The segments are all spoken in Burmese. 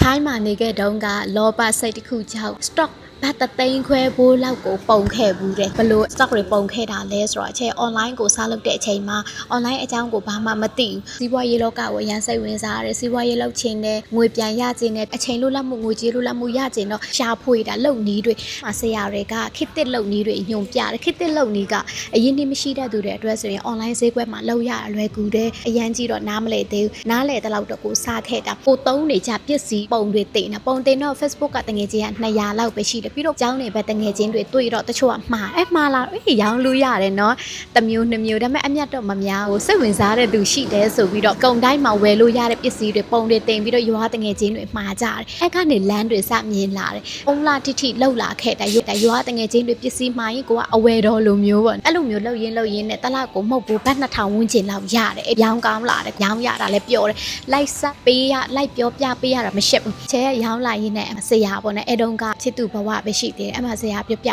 ထိုင်းမှာနေခဲ့တုန်းကလောဘစိတ်တစ်ခုကြောင့် stock ဘတ်တသိန်းခွဲဘိုးလောက်ကိုပုံခဲ့ဘူးတဲ့ဘလို့ stock တွေပုံခဲ့တာလဲဆိုတော့အချိန် online ကိုစားလုပ်တဲ့အချိန်မှာ online အကြောင်းကိုဘာမှမသိဘူးစီးပွားရေးလောကကိုအရန်စိတ်ဝင်စားရတယ်စီးပွားရေးလုပ်ချင်တဲ့ငွေပြန်ရခြင်းနဲ့အချိန်လိုလတ်မှုငွေကြေးလိုလတ်မှုရခြင်းတော့ရှာဖွေတာလုံနီးတွေအဆရာတွေကခစ်တစ်လုံနီးတွေညွန်ပြတယ်ခစ်တစ်လုံနီးကအရင်နေ့မရှိတတ်သူတွေအတွက်ဆိုရင် online ဈေးကွက်မှာလောက်ရအလွယ်ကူတဲ့အရန်ကြီးတော့နားမလည်သေးဘူးနားလည်တဲ့လောက်တော့ကိုစားခဲ့တာကိုသုံးနေကြပစ္စည်းပုံတွေတင်တာပုံတင်တော့ Facebook ကတငယ်ချင်းက200လောက်ပဲရှိတယ်ပြီးတော့ကျောင်းနေပဲတငယ်ချင်းတွေတွေ့တော့တချို့ကမှားအဲမှားလာအေးရောင်းလို့ရတယ်နော်တစ်မျိုးနှစ်မျိုးဒါပေမဲ့အမျက်တော့မများဘူးစိတ်ဝင်စားတဲ့သူရှိတယ်ဆိုပြီးတော့ကုံတိုင်းမှာဝယ်လို့ရတဲ့ပစ္စည်းတွေပုံတွေတင်ပြီးတော့ရွာတငယ်ချင်းတွေမှားကြတယ်အဲကနေလမ်းတွေစမြင်လာတယ်ပုံလာတိတိလှုပ်လာခဲ့တယ်ရွာရွာတငယ်ချင်းတွေပစ္စည်းမှာရင်ကိုကအဝယ်တော်လိုမျိုးပေါ့အဲ့လိုမျိုးလှုပ်ရင်းလှုပ်ရင်းနဲ့တလားကိုမဟုတ်ဘူးဘတ်2000ဝန်းကျင်လောက်ရတယ်ရောင်းကောင်းလာတယ်ရောင်းရတာလည်းပျော်တယ်လိုက်ဆက်ပေးရလိုက်ပြောပြပေးရတာမရှိဘူးချဲရောင်းလာရင်းနဲ့ဆရာပေါ့နော်အဲတုန်းကချစ်သူဘဝပဲရှိတယ်အဲ့မှာဆရာပြပြ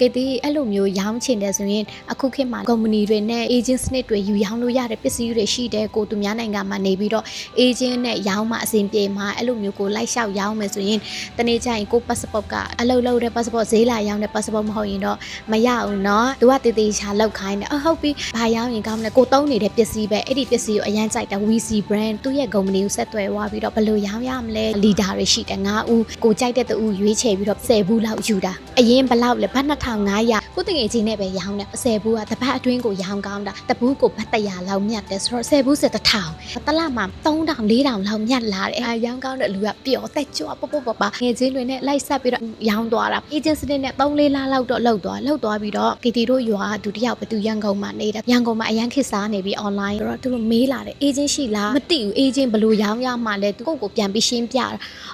ကတိအဲ့လိုမျိုးရောင်းချင်တယ်ဆိုရင်အခုခေတ်မှာကုမ္ပဏီတွေနဲ့ agent စနစ်တွေယူရောင်းလို့ရတဲ့ပစ္စည်းတွေရှိတယ်ကိုသူများနိုင်ငံမှာနေပြီးတော့ agent နဲ့ရောင်းမှအဆင်ပြေမှာအဲ့လိုမျိုးကိုလိုက်လျှောက်ရောင်းမယ်ဆိုရင်တနေ့ကျရင်ကို passport ကအလုပ်လုပ်တဲ့ passport ဈေးလာရောင်းတဲ့ passport မဟုတ်ရင်တော့မရဘူးเนาะသူကတည်တည်ချာလောက်ခိုင်းတယ်အဟုတ်ပြီဘာရောင်းရင်ကောင်းမလဲကိုသုံးနေတဲ့ပစ္စည်းပဲအဲ့ဒီပစ္စည်းကိုအရန်ကြိုက်တာ WC brand သူ့ရဲ့ကုမ္ပဏီကိုဆက်သွယ်သွားပြီးတော့ဘယ်လိုရောင်းရမလဲ leader တွေရှိတယ်၅ဦးကိုကြိုက်တဲ့တူရွေးချယ်ပြီးတော့10ဘူး လောက်ယူတာအရင်ဘယ်လောက်လဲဘတ်2500ကိုတငယ်ချင်းနဲ့ပဲရောင်းတယ်10ဘူးကတပတ်အတွင်းကိုရောင်းကောင်းတာတဘူးကိုဘတ်100လောက်မြတ်တယ်ဆိုတော့10ဘူး10တစ်ထောင်တလမှာ3000 4000လောက်မြတ်လာတယ်အဲရောင်းကောင်းတဲ့လူကပျော်တက်ကြွပပပပငယ်ချင်းတွေနဲ့လိုက်ဆက်ပြီးတော့ရောင်းသွားတာ agency နဲ့3လေးလားလောက်တော့လောက်သွားလောက်သွားပြီးတော့ကီတီတို့ရွာကဒုတိယပဲသူရန်ကုန်မှာနေတာရန်ကုန်မှာအရန်ခစ်စားနေပြီး online ဆိုတော့သူတို့မေးလာတယ် agent ရှိလားမသိဘူး agent ဘယ်လိုရောင်းရမှာလဲသူကိုယ့်ကိုပြန်ပြီးရှင်းပြတာ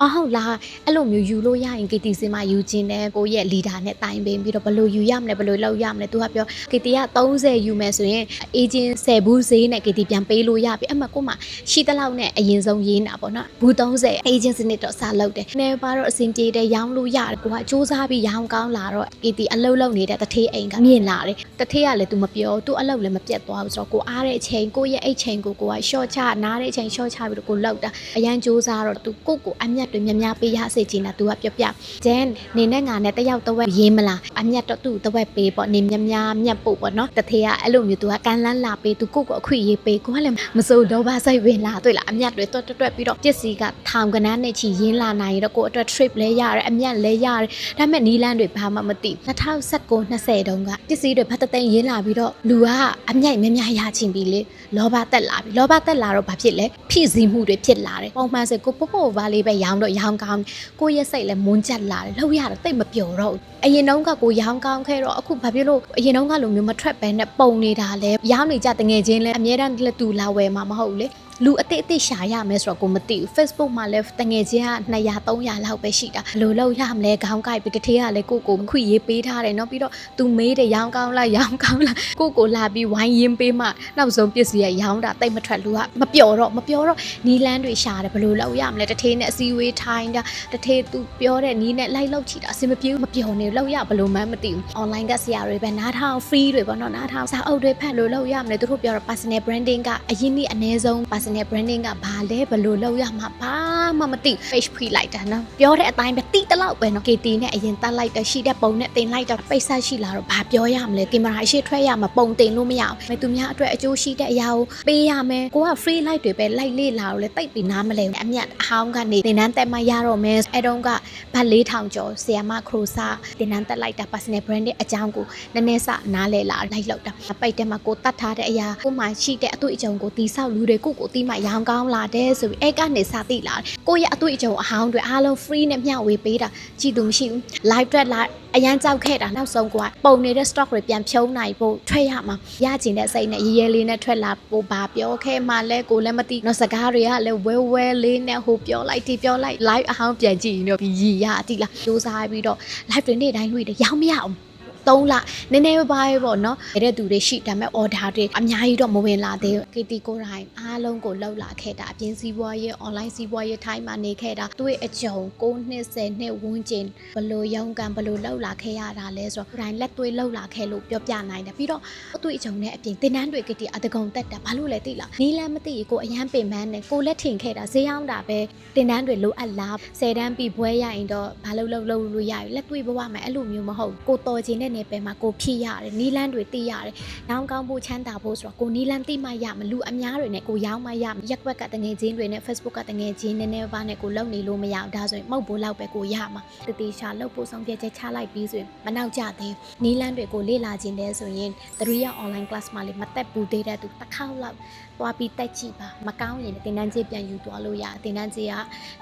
အဟုတ်လားအဲ့လိုမျိုးယူလို့ရရင် KT စင်မှာယူခြနဲ့ကိုယ့်ရဲ့ leader နဲ့တိုင်ပင်ပြီးတော့ဘယ်လိုယူရမလဲဘယ်လိုလုပ်ရမလဲသူကပြော KT က30ယူမယ်ဆိုရင် agent 10ဘူးဈေးနဲ့ KT ပြန်ပေးလို့ရပြီအမှကိုမှရှိတဲ့လောက်နဲ့အရင်ဆုံးရေးတာပေါ့နော်ဘူး30 agent စနစ်တော့စလုပ်တယ်နေပါတော့အဆင်ပြေတယ်ရောင်းလို့ရတယ်ကိုကစူးစမ်းပြီးရောင်းကောင်းလာတော့ KT အလုပ်လုပ်နေတဲ့တထေးအိမ်ကမြင်လာတယ်တထေးကလည်း तू မပြော तू အလုပ်လည်းမပြတ်သွားဘူးဆိုတော့ကိုအားတဲ့အချိန်ကိုရဲ့အိတ်ချိန်ကိုကိုက short ချနားတဲ့အချိန် short ချပြီးတော့ကိုလောက်တာအရန်စူးစမ်းတော့ तू ကိုကိုအမျက်တွေများများပေးရစေချင်တာ तू ကပြောပြဂျန် နဲ့ငါနဲ့တယောက်တဝက်ရေးမလားအမျက်တော့သူ့တဝက်ပေးပေါ့နေမြမြမြက်ပို့ပေါ့နော်တထေးကအဲ့လိုမျိုးသူကကန်လန်းလာပေးသူကိုကိုအခွင့်ရေးပေးကိုကလည်းမစိုးတော့ပါစိတ်ဝင်လာတွေ့လားအမျက်တွေတွတ်တွတ်ပြီးတော့ပစ္စည်းကထောင်ကနန်းနဲ့ချီရင်းလာနိုင်ရတော့ကိုအတွက် trip လဲရတယ်အမျက်လဲရတယ်ဒါပေမဲ့နီလန်းတွေဘာမှမသိ2019 20တုန်းကပစ္စည်းတွေဖတ်တသိန်းရင်းလာပြီးတော့လူကအမြိုက်မများရချင်ပြီလေလောဘတက်လာပြီလောဘတက်လာတော့ဘာဖြစ်လဲဖိစီးမှုတွေဖြစ်လာတယ်ပုံမှန်ဆိုကိုပို့ပို့ဘာလေးပဲရောင်းတော့ရောင်းကောင်းကိုရဲ့စိတ်လည်းမွန်းချက်လာတယ်လှုပ်ရတယ်တိတ်မပျော်တော့ဘူးအရင်တုန်းကကိုရောင်းကောင်းခဲ့တော့အခုဘာဖြစ်လို့အရင်တုန်းကလိုမျိုးမထွက်ပဲနဲ့ပုံနေတာလဲရောင်းနေကြတငယ်ချင်းလဲအများတန်းလက်တူလာဝယ်မှာမဟုတ်ဘူးလေ လူအတိတ်အတိတ်ရှာရမယ်ဆိုတော့ကိုမသိဘူး Facebook မှာလည်းတငယ်ချင်းက200 300လောက်ပဲရှိတာဘယ်လိုလုပ်ရမလဲခေါင်းကိုက်ပြီးတထေးကလည်းကိုကိုခွေရေးပေးထားတယ်เนาะပြီးတော့ तू မေးတယ်ရောင်းကောင်းလားရောင်းကောင်းလားကိုကိုလာပြီးဝိုင်းရင်းပေးမှနောက်ဆုံးပစ္စည်းရရောင်းတာတိတ်မထွက်လူကမပျော်တော့မပျော်တော့နီလန်းတွေရှာတယ်ဘယ်လိုလုပ်ရမလဲတထေးနဲ့အစည်းအဝေးထိုင်းတာတထေး तू ပြောတဲ့နီးနဲ့လိုက်လောက်ချီတာအဆင်မပြေဘူးမပျော်နေလောက်ရဘယ်လိုမှမသိဘူး online ကဆရာတွေပဲနားထောင် free တွေပေါ့နော်နားထောင်စာအုပ်တွေဖတ်လို့လောက်ရမလဲသူတို့ပြောတော့ personal branding ကအရင်နေ့အနည်းဆုံး personal branding ကဘာလဲဘယ်လိုလုပ်ရမှာဘာမှမသိ page ဖိလိုက်တာနော်ပြောတဲ့အတိုင်းပဲတိတလောက်ပဲနော် KT နဲ့အရင်တက်လိုက်တဲ့ရှိတဲ့ပုံနဲ့တင်လိုက်တော့ပိတ်ဆက်ရှိလာတော့ဘာပြောရမလဲကင်မရာအရှိထွက်ရမှာပုံတင်လို့မရဘူးမသူများအတွက်အကျိုးရှိတဲ့အရာကိုပေးရမယ်ကိုက free light တွေပဲ light လေးလာတော့လေတိတ်ပြီးနားမလဲဘူးအမြတ်အဟောင်းကနေတင်နန်းတက်မှရတော့မယ်အဲတုန်းကဘတ်4000ကျော်ဆီယမခရိုစာတင်နန်းတက်လိုက်တာ personal branding အကြောင်းကိုနည်းနည်းစနားလဲလာလိုက်လောက်တာပိတ်တက်မှာကိုတတ်ထားတဲ့အရာကိုမှရှိတဲ့အတွေ့အကြုံကိုတီးဆောက်လူတွေကိုကိုတီးမှရောင်းကောင်းလာတယ်ဆိုပြီးအဲကနေစသိလာတယ်ကိုရဲ့အတွေ့အကြုံအဟောင်းတွေအားလုံး free နဲ့မျှဝေပေးတာကြည်သူမရှိဘူး live တက်လာအရန်ကြောက်ခဲ့တာနောက်ဆုံးကပုံနေတဲ့ stock တွေပြန်ဖြုံးနိုင်ဖို့ထွက်ရမှာရကျင်တဲ့စိတ်နဲ့ရဲရဲလေးနဲ့ထွက်လာဖို့ဘာပြောခဲ့မှလဲကိုလည်းမသိတော့စကားတွေကလည်းဝဲဝဲလေးနဲ့ဟိုပြောလိုက်ဒီပြောလိုက် live အဟောင်းပြန်ကြည့်ရင်တော့ရည်ရအတိလားစူးစမ်းပြီးတော့ live တွေနေ့တိုင်းတွေ့တယ်ရောင်းမရအောင် 3လနည်းနည်းပါးပါးပေါ့နော်ရတဲ့သူတွေရှိဒါပေမဲ့ order တွေအများကြီးတော့မဝင်လာသေးဘူး KT ကိုယ်တိုင်အားလုံးကိုလှုပ်လာခဲ့တာအပြင်စီးပွားရေး online စီးပွားရေးထိုင်းမှာနေခဲ့တာသူ့ရဲ့အကြုံ9နှစ်10နှစ်ဝန်းကျင်ဘလို့ရုံးကန်ဘလို့လှုပ်လာခဲ့ရတာလဲဆိုတော့ကိုယ်တိုင်လက်သွေးလှုပ်လာခဲ့လို့ပြောပြနိုင်တယ်ပြီးတော့သူ့အကြုံနဲ့အပြင်တင်တန်းတွေ KT အတကုံတက်တာဘာလို့လဲသိလားနီးလန်းမသိရင်ကိုအရန်ပင်ပန်းတယ်ကိုလက်ထင်ခဲ့တာဈေးရောက်တာပဲတင်တန်းတွေလိုအပ်လား10တန်းပြီးဘွဲရရင်တော့ဘာလို့လှုပ်လှုပ်လို့ရရလက်သွေးဘဝမှာအဲ့လိုမျိုးမဟုတ်ဘူးကိုတော်ခြင်းတဲ့နယ်ပယ်မှာကိုဖြစ်ရတယ်နီးလန်းတွေသိရတယ်နောင်ကောင်းဖို့ချမ်းသာဖို့ဆိုတော့ကိုနီလန်တိမှရမလူအများတွေနဲ့ကိုရောင်းမှရရက်ွက်ကတငယ်ချင်းတွေနဲ့ Facebook ကတငယ်ချင်းနည်းနည်းပါးနဲ့ကိုလုံနေလို့မရအောင်ဒါဆိုရင်မှုတ်ဖို့လောက်ပဲကိုရမှာတတိရှာလုပ်ဖို့ဆုံးဖြတ်ချက်ချလိုက်ပြီးဆိုရင်မနောက်ကြသေးဘူးနီလန်တွေကိုလေ့လာခြင်းတဲ့ဆိုရင်3ရက် online class မှာလေမတက်ဘူးသေးတဲ့သူတစ်ခေါက်လောက်သွားပြီးတက်ကြည့်ပါမကောင်းရင်တင်တန်းကြေးပြန်ယူသွားလို့ရတယ်တင်တန်းကြေးက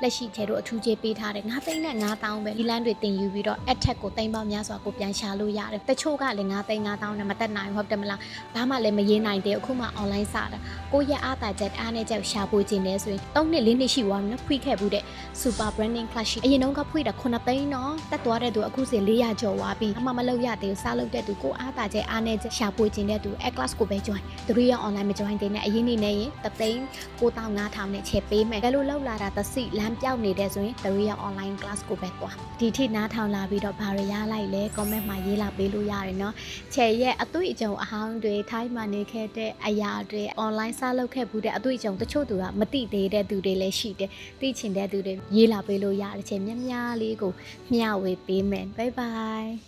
လက်ရှိထဲတို့အထူးကြေးပေးထားတယ်9သိန်းနဲ့9တောင်းပဲနီလန်တွေတင်ယူပြီးတော့ attack ကိုတိမ်ပေါင်းများစွာကိုပြန်ရှာလို့ရတယ်တချို့ကလည်း9သိန်း9တောင်းနဲ့မတက်နိုင်ဘူးဟုတ်တယ်မလားဘာမှလည်းမရေးနိုင်သေးဘူးအခုမှ online စတာကိုယ့်ရဲ့အားသာချက်အားနဲ့ချက်ရှာဖွေခြင်းလဲဆိုရင်3နှစ်4နှစ်ရှိသွားပြီနော်ဖွင့်ခဲ့ဘူးတဲ့ super branding class ရှိအရင်တုန်းကဖွင့်တာ9သိန်းနော်တက်သွားတဲ့သူအခုစီ400ကျော်သွားပြီအမှမလုပ်ရသေးဘူးစားလုပ်တဲ့သူကိုယ့်အားသာချက်အားနဲ့ချက်ရှာဖွေခြင်းတဲ့သူအဲ class ကိုပဲ join သူရ online မ join သေးနဲ့အရင်နေနေရင်3သိန်း9500နဲ့ချက်ပေးမယ်ဘယ်လိုလောက်လာတာသစိလမ်းပြောက်နေတဲ့ဆိုရင်သူရ online class ကိုပဲသွားဒီထိနားထောင်လာပြီးတော့ဘာတွေရလိုက်လဲ comment မှာရေးလာပေးလို့ရတယ်နော်ချယ်ရဲ့အတွေ့အကြုံအဟောင်းတွေထိုင်းမှာနေခဲ့တဲ့အရာတွေ online စလုပ်ခဲ့ဘူးတဲ့အတွေ့အကြုံတချို့သူကမသိသေးတဲ့သူတွေလည်းရှိတယ်။သိချင်တဲ့သူတွေရေးလာပေးလို့ရတယ်ချယ်များများလေးကိုမျှဝေပေးမယ်။ Bye bye